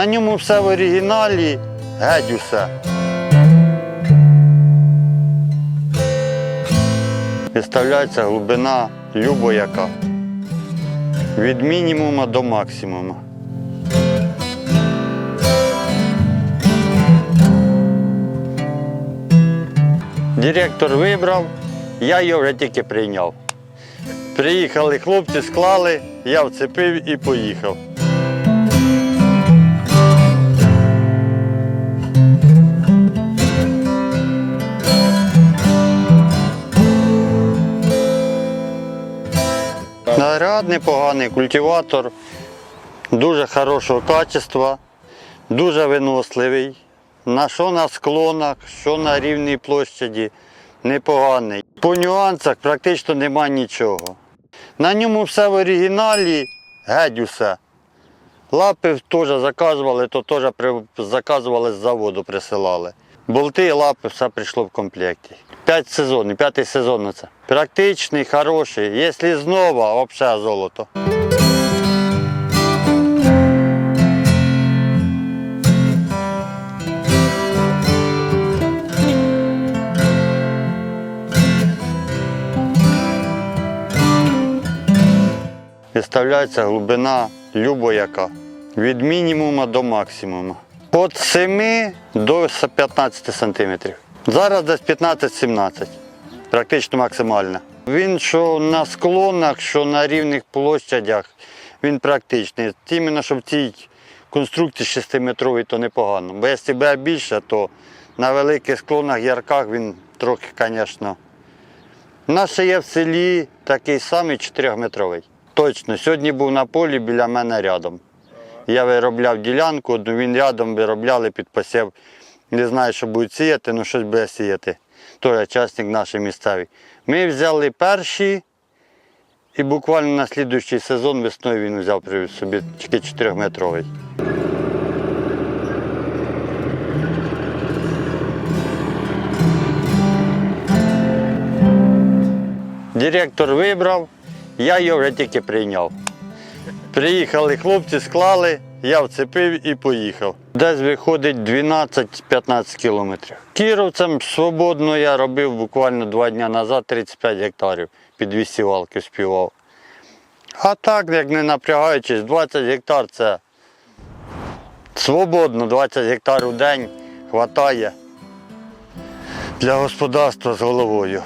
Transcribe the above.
На ньому все в оригіналі, геть усе. Виставляється глибина любо-яка. Від мінімуму до максимуму. Директор вибрав, я його вже тільки прийняв. Приїхали хлопці, склали, я вцепив і поїхав. Наряд непоганий, культиватор, дуже хорошого качества, дуже виносливий. На що на склонах, що на рівній площаді, непоганий. По нюансах практично нема нічого. На ньому все в оригіналі, геть усе. Лапи теж заказували, то теж заказували з заводу, присилали. Болти, і лапи, все прийшло в комплекті. П'ять сезонів, п'ятий сезон це. Практичний, хороший. Якщо знову, взагалі золото. Виставляється глибина любо-яка. Від мінімуму до максимуму. Від 7 до 15 сантиметрів. Зараз десь 15-17. Практично максимально. Він що на склонах, що на рівних площадях, він практичний. Іменно, що в цій конструкції 6-метровій, то непогано. Бо якщо буде більше, то на великих склонах, ярках він трохи, звісно. У є в селі такий самий 4-метровий. Точно, сьогодні був на полі біля мене рядом. Я виробляв ділянку, одну він рядом виробляли під посів. Не знаю, що будуть сіяти, але щось буде сіяти. Той учасник наш місцевий. Ми взяли перші, і буквально на слідуючий сезон весною він взяв собі тільки 4-метровий. Директор вибрав, я його вже тільки прийняв. Приїхали хлопці, склали, я вцепив і поїхав. Десь виходить 12-15 кілометрів. Кіровцем свободно я робив буквально два дні назад 35 гектарів під дві сівалки співав. А так, як не напрягаючись, 20 гектар це свободно, 20 гектар у день вистачає для господарства з головою.